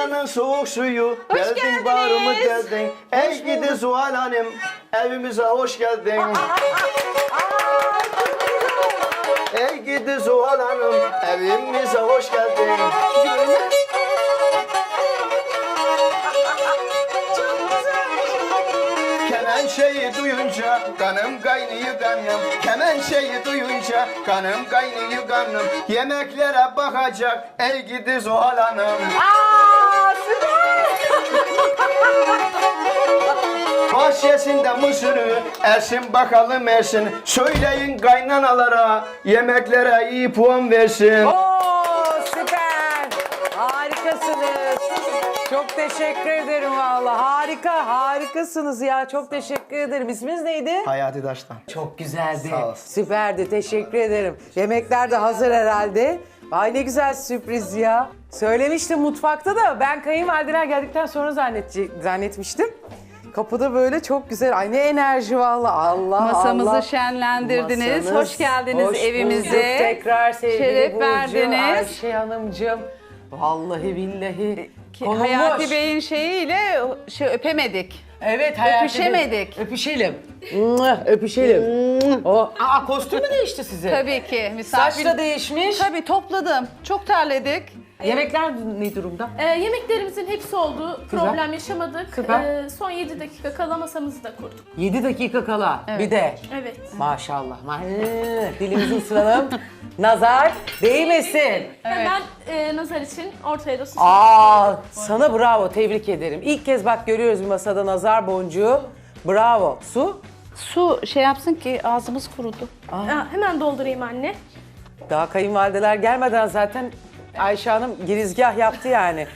Yaylanın soğuk suyu. Hoş geldin geldiniz. bağrıma geldin. Ey gidi Zuhal Hanım. Evimize hoş geldin. Ey gidi Zuhal Hanım. Evimize hoş geldin. Kemen şeyi duyunca kanım kaynıyor kanım Kemen şeyi duyunca kanım kaynıyor kanım Yemeklere bakacak ey gidi Zuhal Hanım Aa. Bahçesinde mısırı ersin bakalım ersin Söyleyin kaynanalara yemeklere iyi puan versin Oo süper. Harikasınız. Çok teşekkür ederim valla. Harika, harikasınız ya. Çok teşekkür ederim. İsminiz neydi? Hayati Daş'tan Çok güzeldi. Sağ olasın. Süperdi. Teşekkür ederim. Yemekler de hazır herhalde. Ay ne güzel sürpriz ya. Söylemiştim mutfakta da ben kayınvalideler geldikten sonra zannedecek, zannetmiştim. Kapıda böyle çok güzel. Ay ne enerji valla. Allah Masamızı Allah. şenlendirdiniz. Masanız- Hoş geldiniz Hoş evimize. bulduk. Tekrar sevgili Şeref Burcu, verdiniz. Ayşe Hanımcığım. Vallahi billahi. Ki. Hayati Bey'in şeyiyle şey öpemedik. Evet Hayati Bey. Öpüşemedik. Öpüşelim. Mwah, Öpüşelim. o, aa kostümü değişti sizin. Tabii ki misafir. Saç da değişmiş. Tabii topladım. Çok terledik. Yemekler ne durumda? Ee, yemeklerimizin hepsi oldu. Güzel. Problem yaşamadık. Süper. Ee, son 7 dakika kala masamızı da kurduk. 7 dakika kala. Bir de. Evet. Maşallah. Ma- Hı, Dilimizi ısıralım. Nazar değmesin. Hemen e, nazar için ortaya da süs. Aa, sana bravo. Tebrik ederim. İlk kez bak görüyoruz bir masada nazar boncuğu. Bravo. Su? Su şey yapsın ki ağzımız kurudu. Aa, hemen doldurayım anne. Daha kayınvalideler gelmeden zaten Ayşe Hanım girizgah yaptı yani.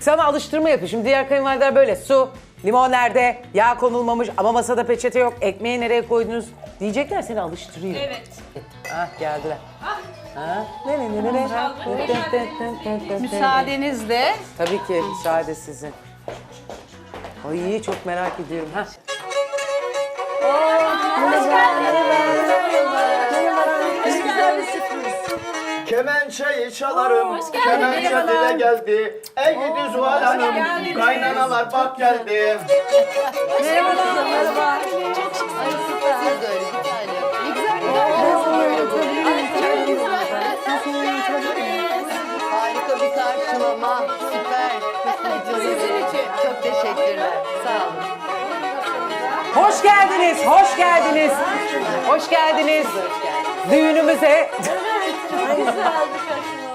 Sana alıştırma yapıyor. Şimdi diğer kayınvalideler böyle su, limon nerede, yağ konulmamış ama masada peçete yok, ekmeği nereye koydunuz diyecekler seni alıştırıyor. Evet. Ah geldiler. Ha? Ne ne ne ne ne? Müsaadenizle. Tabii ki müsaade sizin. Ay çok merak ediyorum. Ha. Kemençeyi çalarım. Kemençe dile geldi. Ey gidi Zuhal Hanım Kaynanalar bak geldi. Harika bir karşılama. Süper. Sizin için. Çok teşekkürler. Sağ olun. Hoş geldiniz, hoş geldiniz. Hoş geldiniz. Düğünümüze.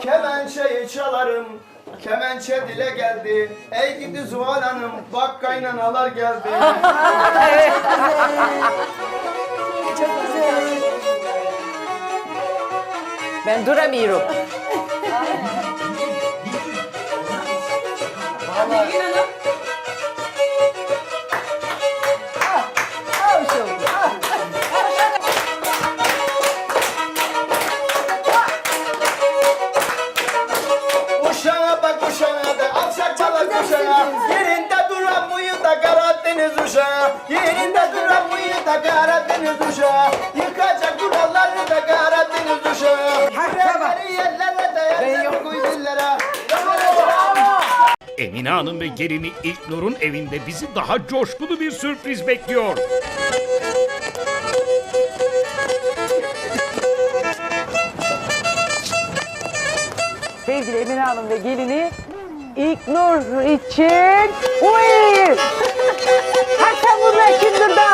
Kemençeyi çalarım Kemençe dile geldi Ey gidi Zuhal Hanım Bak kaynanalar geldi Ben duramıyorum. Uşağa Yerinde duran da Karadeniz uşağı Yıkacak duvarları da Karadeniz uşağı Yürekleri yerlere dayanacak kuydillere Emine Hanım ve gelini İlknur'un evinde bizi daha coşkulu bir sürpriz bekliyor. Sevgili Emine Hanım ve gelini ilk nur için Uy! Hakan burada kimdir da?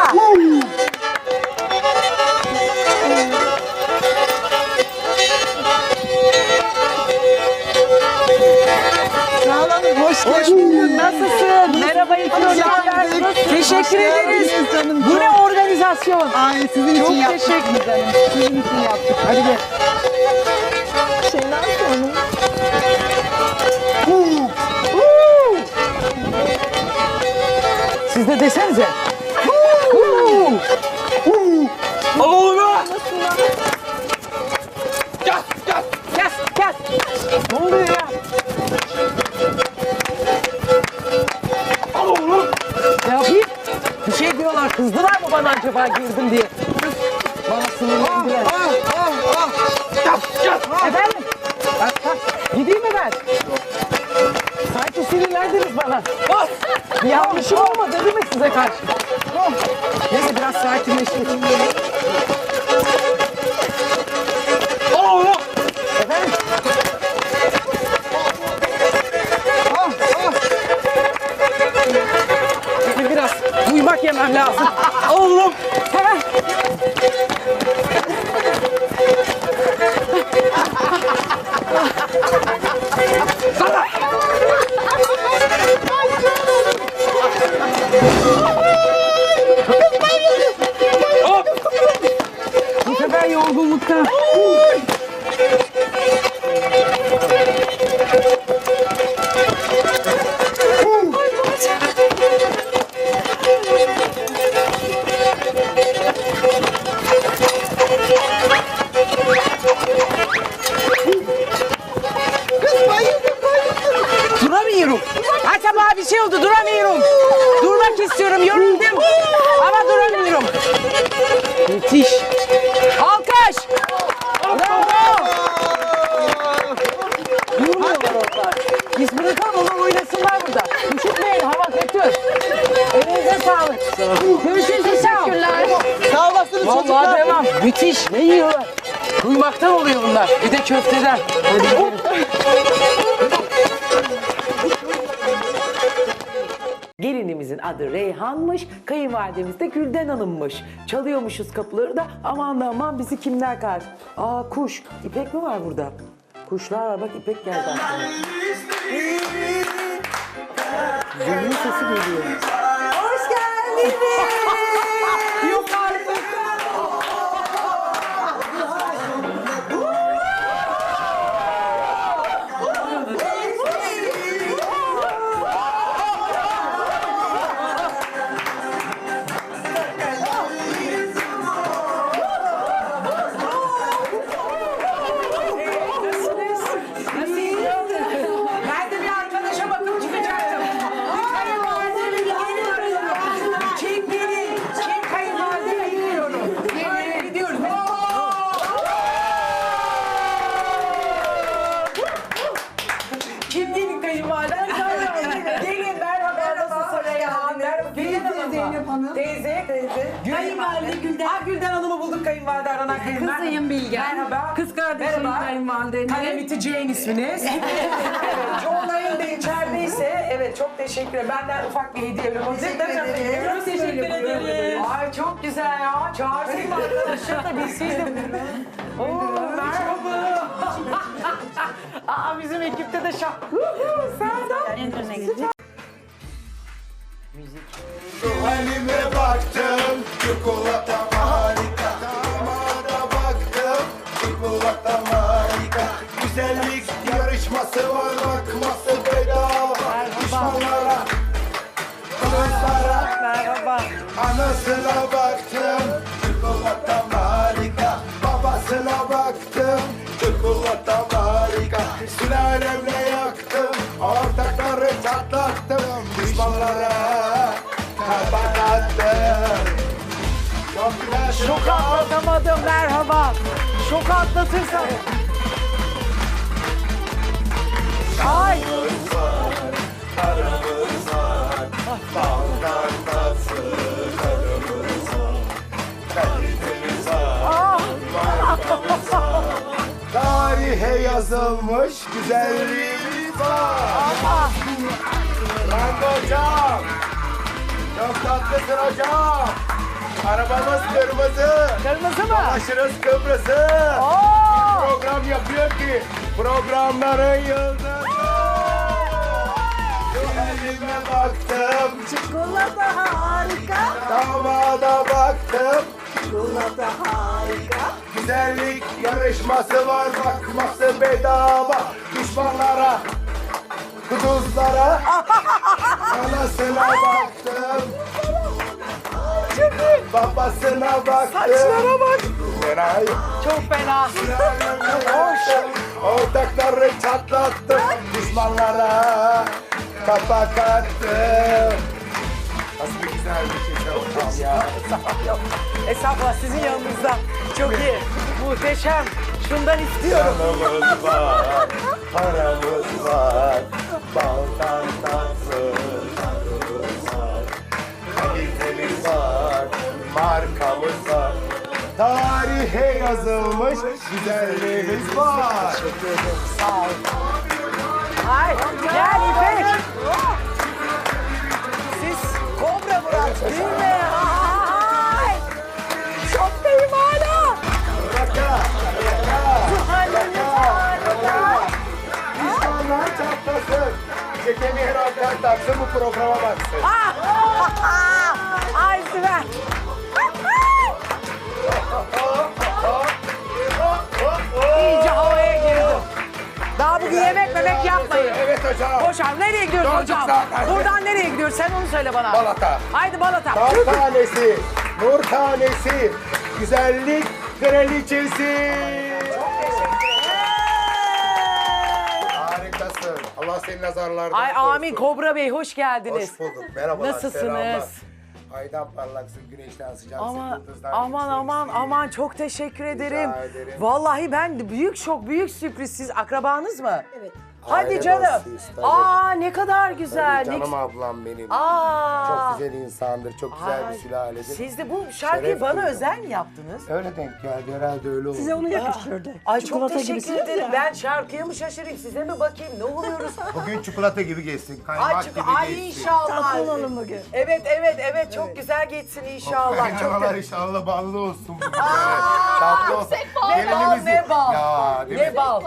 Hoş geldin. Nasılsın? Merhaba İlknur. ne haber? Teşekkür ederiz. Bu ne organizasyon? Ay sizin için Çok yaptık teşekkür ederim. Sizin için yaptık. Hadi gel. Şeyden sonra. Siz de desenize. Al oğlum. Gel, gel, gel, gel. Ne oluyor ya? Al oğlum. Ne yapayım? Bir şey diyorlar, kızdılar mı bana acaba girdim diye? Bana sinirlendiler. Efendim? Bak, bak, Gideyim mi ben? Sanki sinirlendiler. verdiniz bana. Oh! Bir yanlışım olmadı değil mi size karşı? Oh! Neyse biraz sakinleştik. Oh! Efendim? Oh. Benim biraz uyumak yemem lazım. Oğlum. Hemen. Müthiş. Ne yiyorlar? Duymaktan oluyor bunlar. Bir de köfteden. Hadi gidelim. Gelinimizin adı Reyhan'mış, kayınvalidemiz de Gülden Hanım'mış. Çalıyormuşuz kapıları da aman da aman bizi kimler kar. Aa kuş, İpek mi var burada? Kuşlar var bak İpek geldi aklıma. Zilin sesi geliyor. Hoş geldiniz. Teşekkür ederim. Benden ufak bir hediye Teşekkür ederim. Çok teşekkür ederim. Ay çok güzel ya. Çağırsaydım arkadaşım da bilseydim. Oo, merhaba. Aa bizim ekipte de şah. Serdar. Halime baktım, çikolata harika. Damada baktım, çikolata harika. Güzellik yarışması var, bakması anasına baktım, çikolata harika. Babasına baktım, çikolata harika. Sülalemle yaktım, ortakları çatlattım. Düşmanlara attım. Güzel, Şok atlatamadım merhaba. Şok atlatırsan. Ay. Tarihe yazılmış güzelliğimiz var. Rango hocam. Çok tatlısın hocam. Arabamız kırmızı. Kırmızı mı? Aşırız Kıbrıs'ı. Oo. Program yapıyor ki programların yıldızı. Elime baktım. Çikolata harika. Damada baktım. Çikolata harika. Güzellik yarışması var bakması bedava. Düşmanlara, kuduzlara, anasına baktım. Babasına baktım. Saçlara bak. Fenay. Çok fena. Hoş. Ortakları çatlattım. Düşmanlara kapak attım. Nasıl bir güzel bir şey Estağfurullah ya. Estağfurullah. Sizin yanınızda. Çok iyi. Muhteşem. Şundan istiyorum. Canımız var, paramız var, baldan tatlı tadımız var, kalitemiz var, markamız var. Tarihe yazılmış güzelliğimiz var. Teşekkür ederim. Sağ olun. Çekeni herhalde taksın bu programa baksın. Ay Sibel. İyice havaya girdim. Daha bugün yemek memek yapmayın. Evet hocam. Boşan nereye gidiyoruz Yolculuk hocam? zaten. Buradan nereye gidiyoruz? Sen onu söyle bana. Balata. Haydi Balata. Nur tanesi, nur tanesi, güzellik kraliçesi. Harikasın. Allah senin nazarlardan Ay korusun. amin Kobra Bey hoş geldiniz. Hoş bulduk. Merhabalar. Nasılsınız? selamlar. Aydan parlaksın, güneşten sıcaksın, Aman yıldızdan aman aman yükseksin. aman çok teşekkür ederim. ederim. Vallahi ben büyük şok büyük sürpriz. Siz akrabanız mı? Evet. Hadi Aile canım. dostuyuz, tabii. Aa ne kadar güzel. Tabii ne- canım ablam benim. Aa. Çok güzel insandır, çok güzel Ay, bir sülaledir. Siz de bu şarkıyı Şeref bana duydum. özel mi yaptınız? Öyle denk geldi, herhalde öyle oldu. Size onu yakıştırdı. Ay çok Çikolata teşekkür gibisiniz ederim. ya. Ben şarkıya mı şaşırayım size mi bakayım ne oluyoruz? Bugün çikolata gibi geçsin, kaymak ay, gibi ay geçsin. inşallah. Tatlı olalım bugün. Evet evet evet çok güzel geçsin inşallah. Çok Kaynanalar inşallah ballı olsun bugün. Tatlı olsun. Ne bal ne bal. Ya, değil ne mi? bal.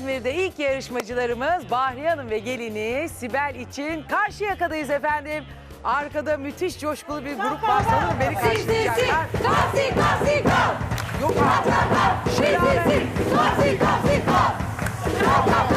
İzmir'de ilk yarışmacılarımız Bahriye Hanım ve gelini Sibel için Karşıyaka'dayız efendim. Arkada müthiş coşkulu bir grup var sanırım beni karşılayacaklar. Yok artık. Şelale. Oynamadan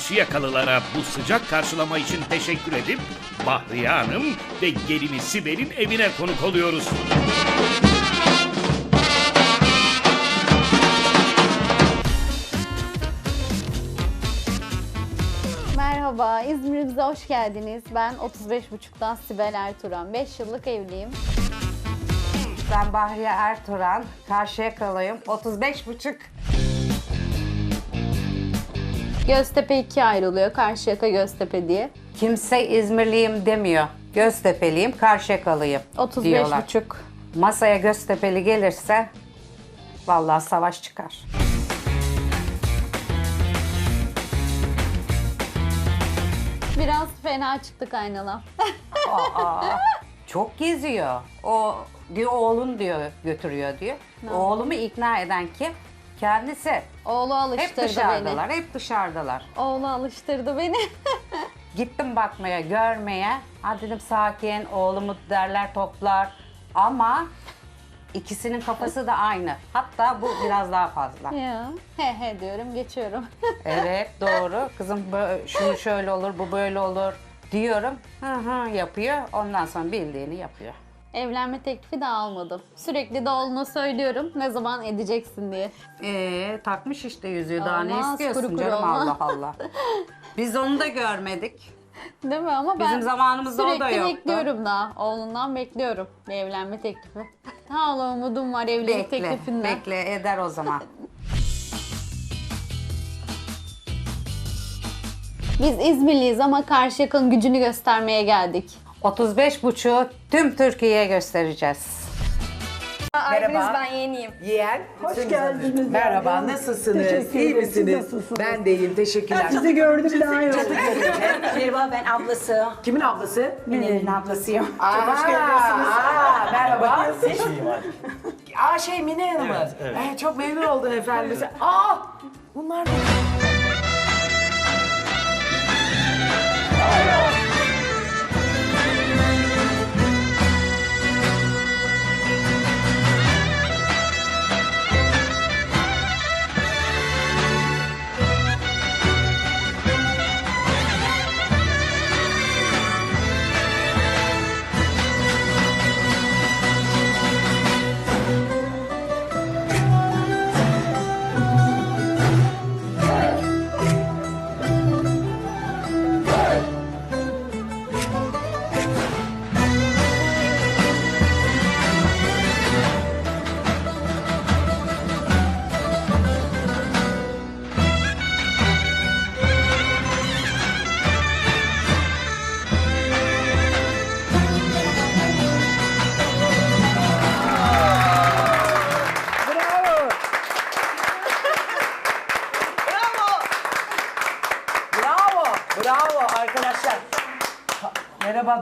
Karşıyakalılara bu sıcak karşılama için teşekkür edip Bahriye Hanım ve gelini Sibel'in evine konuk oluyoruz. Merhaba, İzmir'imize hoş geldiniz. Ben 35,5'tan Sibel Ertuğran. 5 yıllık evliyim. Ben Bahriye Ertuğran, Karşıyakalıyım. 35 buçuk. Göztepe ikiye ayrılıyor. Karşıyaka Göztepe diye. Kimse İzmirliyim demiyor. Göztepe'liyim, Karşıyakalıyım 35 diyorlar. buçuk. Masaya Göztepe'li gelirse vallahi savaş çıkar. Biraz fena çıktı kaynanam. Aa, çok geziyor. O diyor oğlun diyor götürüyor diyor. Oğlumu ikna eden kim? Kendisi. Oğlu Hep alıştırdı beni. dışarıdalar, hep dışarıdalar. Oğlu alıştırdı beni. Gittim bakmaya, görmeye. Ha dedim sakin, oğlumu derler toplar. Ama ikisinin kafası da aynı. Hatta bu biraz daha fazla. ya, he he diyorum, geçiyorum. Evet doğru. Kızım bö- şunu şöyle olur, bu böyle olur diyorum. Hı hı yapıyor. Ondan sonra bildiğini yapıyor. Evlenme teklifi de almadım. Sürekli de oğluna söylüyorum ne zaman edeceksin diye. Ee, takmış işte yüzüğü daha ne Olmaz, istiyorsun kuru kuru canım olmaz. Allah Allah. Biz onu da görmedik. Değil mi? Ama ben Bizim zamanımızda o da sürekli yoktu. bekliyorum daha. Oğlundan bekliyorum bir evlenme teklifi. Hala umudum var evlilik Bekle, teklifinden. bekle eder o zaman. Biz İzmirliyiz ama Karşıyaka'nın gücünü göstermeye geldik. 35 buçuğu tüm Türkiye'ye göstereceğiz. Merhaba. ben yeniyim. Yeğen. Hoş geldiniz Hanım. Merhaba, nasılsınız? Teşekkür İyi ederim. Siz misiniz? nasılsınız? Ben de iyiyim, teşekkürler. Sizi gördüm daha iyi oldu. Merhaba ben ablası. Kimin ablası? Mine'nin ablasıyım. Aa, aa, merhaba. Aa şey Mine Hanım'ı. Ee, çok memnun oldum efendim. Aa bunlar ne?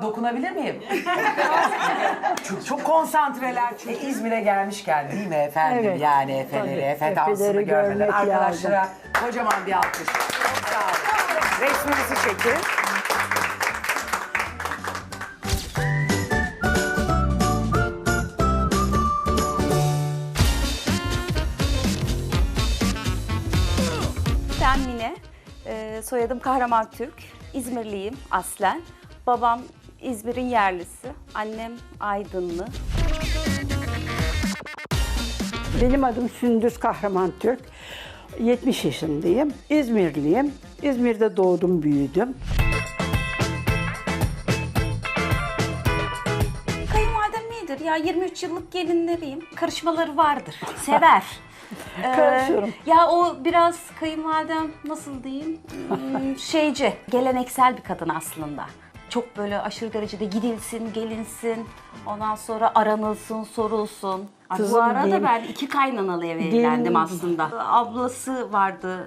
Dokunabilir miyim? çok, çok konsantreler çünkü İzmir'e gelmişken değil mi efendim? Evet. Yani Efe'leri, Efe dansını görmek arkadaşlara kocaman bir alkış. Çok sağ olun. Resminizi çekin. Ben Mine. Ee, soyadım Kahraman Türk. İzmirliyim aslen. Babam İzmir'in yerlisi. Annem Aydınlı. Benim adım Sündüz Kahraman Türk. 70 yaşındayım. İzmirliyim. İzmir'de doğdum, büyüdüm. Kayınvalidem iyidir ya 23 yıllık gelinleriyim. Karışmaları vardır. Sever. Ee, Karışıyorum. ya o biraz kayınvalidem nasıl diyeyim hmm, şeyci, geleneksel bir kadın aslında. Çok böyle aşırı derecede gidilsin, gelinsin, ondan sonra aranılsın, sorulsun. Ay, Bu Kızım arada gelin- ben iki kaynanalı eve evlendim aslında. Ablası vardı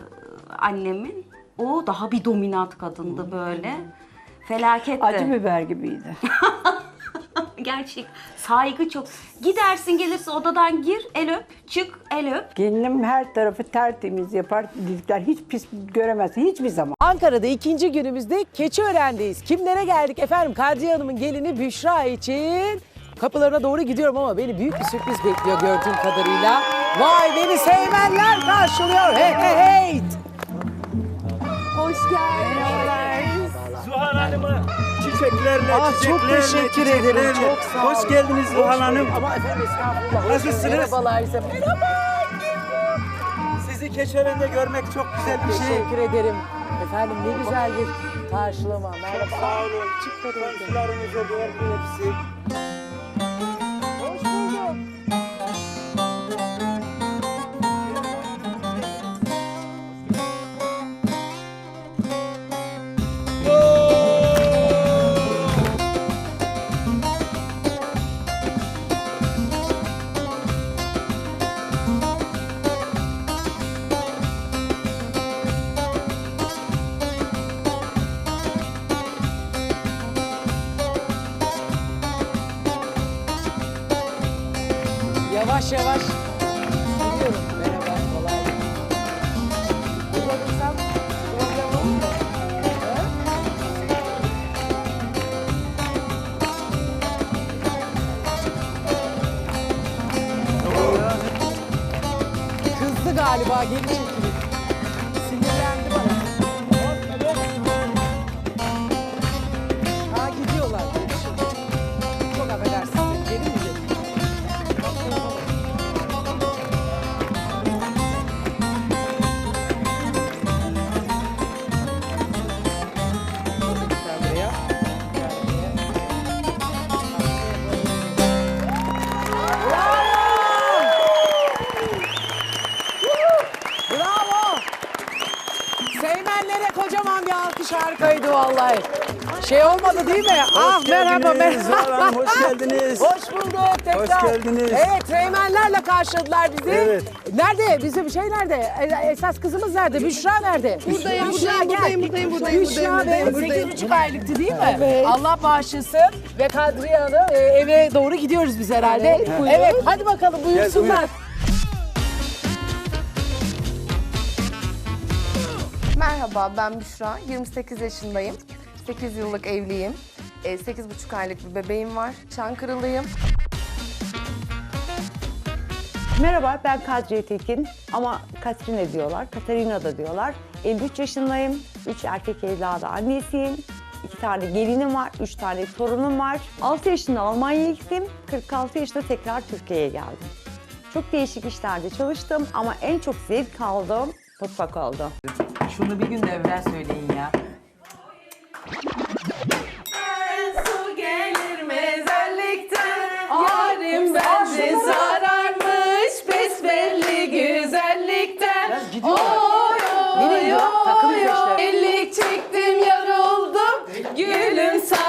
annemin. O daha bir dominant kadındı böyle. Felaketti. Acı biber gibiydi. Gerçek. Saygı çok. Gidersin gelirsin odadan gir, el öp, çık, el öp. Gelinim her tarafı tertemiz yapar. Dikler hiç pis göremezsin hiçbir zaman. Ankara'da ikinci günümüzde Keçiören'deyiz. Kimlere geldik efendim? Kadriye Hanım'ın gelini Büşra için. Kapılarına doğru gidiyorum ama beni büyük bir sürpriz bekliyor gördüğüm kadarıyla. Vay beni sevmenler karşılıyor. Hey hey hey. Hoş geldin. Zuhal Hanım'a çiçeklerle, Ah, çok çiçeklerle, teşekkür ederim. Çok sağ olun. Hoş geldiniz Zuhal Hanım. Ama efendim estağfurullah. Hoş Nasılsınız? geldiniz. Merhabalar. Merhaba. Sizi Keçören'de görmek çok güzel bir şey. Teşekkür ederim. Efendim ne güzel bir karşılama. Merhaba. Sağ olun. Komşularınıza gördüm hepsi. Yavaş yavaş. Gidiyorum. Merhaba. Kolay gelsin. Burada dursam problem olur mu? Kızdı galiba geri Vallahi. Şey olmadı değil mi? ah merhaba merhaba. Hanım hoş geldiniz. Hoş bulduk tekrar. Hoş geldiniz. Evet Reymenlerle karşıladılar bizi. Evet. Nerede? Bizim şey nerede? Esas kızımız nerede? Büşra nerede? Buradayım, Büşra, buradayım, buradayım, buradayım, buradayım, Büşra buradayım, buradayım. 8,5 aylıktı değil mi? Evet. Allah bağışlasın. Ve Kadriye Hanım e, eve doğru gidiyoruz biz herhalde. Evet, hadi bakalım buyursunlar. buyur. Merhaba ben Büşra. 28 yaşındayım. 8 yıllık evliyim. 8,5 aylık bir bebeğim var. Çankırılıyım. Merhaba ben Kadriye Tekin ama Katrina diyorlar, Katarina da diyorlar. 53 yaşındayım, 3 erkek evladı annesiyim. 2 tane gelinim var, 3 tane torunum var. 6 yaşında Almanya'ya gittim, 46 yaşında tekrar Türkiye'ye geldim. Çok değişik işlerde çalıştım ama en çok zevk aldığım mutfak oldu. Şunu bir gün de evvel söyleyin ya. Su gelir mezarlıktan. Yarim bence sararmış Besbelli güzellikten. Oy oy oy oy Ellik çektim Gülüm sana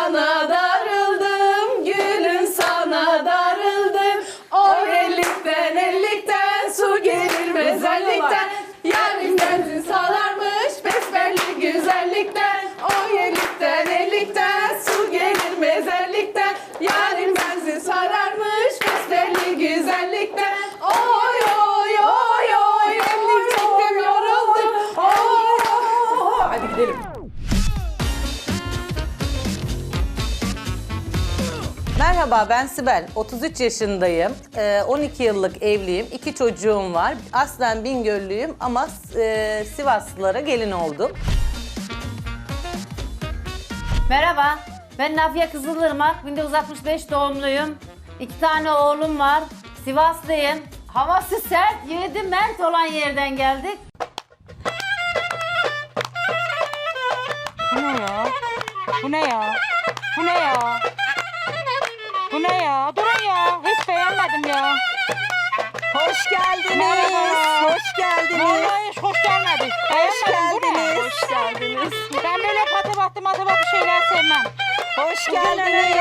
Merhaba ben Sibel. 33 yaşındayım. Ee, 12 yıllık evliyim. İki çocuğum var. Aslen Bingöllüyüm ama e, Sivaslılara gelin oldum. Merhaba, ben Nafiye Kızılırmak, 1965 doğumluyum. İki tane oğlum var, Sivaslıyım. Havası sert, yedi mert olan yerden geldik. Bu ne ya? Bu ne ya? Bu ne ya? Bu ne ya? Durun ya. Hiç beğenmedim ya. Hoş geldiniz, Merhaba. hoş geldiniz. Vallahi hiç hoş gelmedi. Beğenmedim. Bu ne? Hoş geldiniz. Ben böyle patı batı matı batı şeyler sevmem. Hoş ya?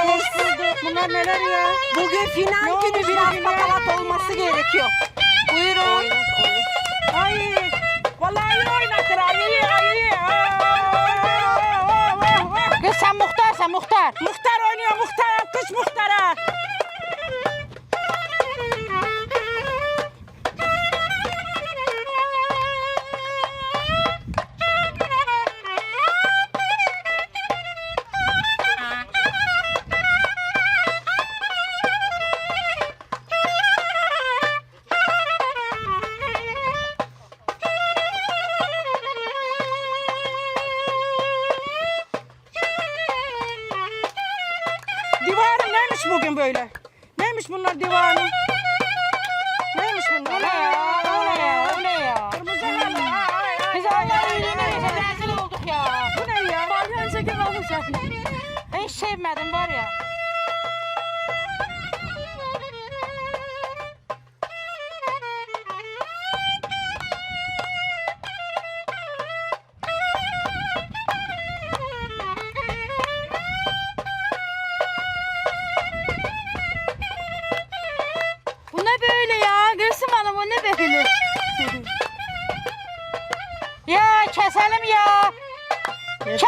Hoş bulduk. Bunlar neler ya? Bugün final olmuş günü biraz bugün ya? patavaat olması gerekiyor. Buyurun. Ay. Vallahi iyi oynatır. Ay iyi, ay iyi. Kız sen muhtarsan muhtar. Muhtar oynuyor muhtar. Kış muhtara.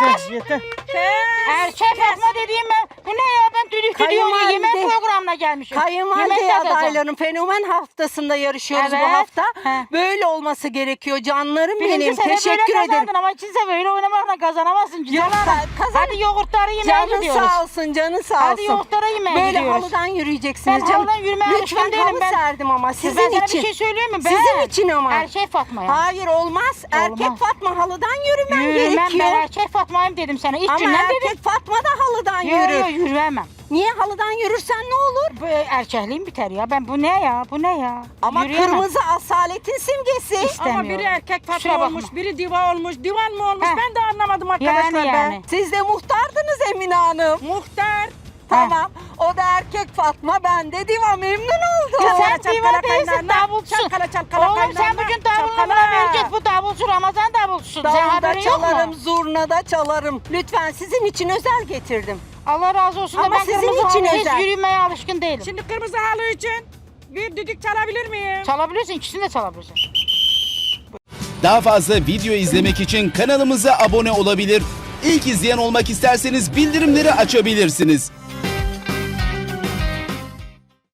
Kes. yeter. Erkek Fatma dediğim ben. Bu ne ya? Ben Kayınvalide- yemek programına gelmişim. Yemek Kayınvalide adaylarının fenomen haftasında yarışıyoruz Evet. bu hafta. He. Böyle olması gerekiyor canlarım Birinci benim. sene Teşekkür böyle ederim. kazandın ama ikinci sene böyle oynamakla kazanamazsın. Hanım. kazan- Hadi yoğurtları yemeye Canın gidiyoruz. sağ olsun, canın sağ olsun. Hadi yoğurtlara yemeğe Böyle gidiyoruz. halıdan yürüyeceksiniz Ben canım. halıdan yürümeye alışkın Lütfen değilim. halı Ben- serdim ama ben sizin sana için. bir şey söyleyeyim mi? Ben Sizin için ama. Erkek Fatma ya. Hayır olmaz. Erkek Fatma halıdan yürümen Yürümem gerekiyor. ben erkek Fatma'yım dedim sana. İlk Ama günden erkek dedim. Fatma da halıdan Yok yürür. yok yürüyemem. Niye halıdan yürürsen ne olur? Bu erkekliğim biter ya. Ben bu ne ya? Bu ne ya? Ama Yürüyemem. kırmızı asaletin simgesi. İstemiyorum. Ama biri erkek Fatma olmuş, biri diva olmuş. Divan mı olmuş? Heh. Ben de anlamadım arkadaşlar Yani be. yani. Siz de muhtardınız Emine Hanım. Muhtar. Tamam. O da erkek Fatma, ben de Diva memnun oldum. Ya sen diva değilsin davulsun. Çalkala çalkala Oğlum sen kaynana, bugün davulunu çalkala. verecek bu davulcu Ramazan davulcusun. Sen Davulda haberin yok çalarım, mu? zurna da çalarım. Lütfen sizin için özel getirdim. Allah razı olsun da Ama ben sizin kırmızı için halı özel. hiç yürümeye alışkın değilim. Şimdi kırmızı halı için bir düdük çalabilir miyim? Çalabilirsin ikisini de çalabilirsin. Daha fazla video izlemek için kanalımıza abone olabilir. İlk izleyen olmak isterseniz bildirimleri açabilirsiniz.